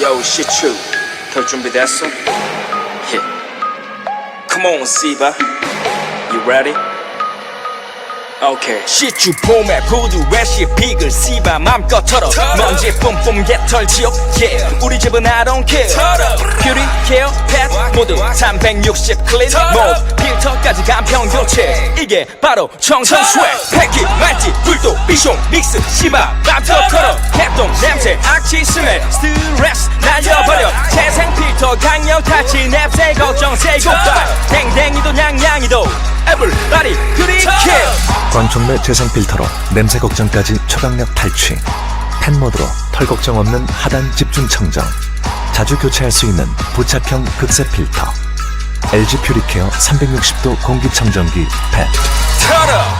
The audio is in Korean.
Yo, shit true. 털 준비됐어? Yeah. Come on, Siba. You ready? Okay. 시추 봄에 부두에 시픽을 씨바 맘껏 털어 먼지 뿜뿜 개털 지옥 yeah. 우리 집은 I don't care. 뷰티 케어 펫 모두 360 클린 모드 필터까지 간편 교체. 이게 바로 청청 스웩. 패키 말지 불도 비숑 믹스 씨바 털어 개똥 냄새 악취 스멜 스트레스 날려버려. 재생 필터 강력 타치 냄새 걱정 goodbye 댕댕이도 냥냥이도 뷰티 케어 광촉매 재생 필터로 냄새 걱정까지 초강력 탈취. 펜모드로 털 걱정 없는 하단 집중 청정. 자주 교체할 수 있는 부착형 극세 필터. LG 퓨리케어 360도 공기청정기 펫 털어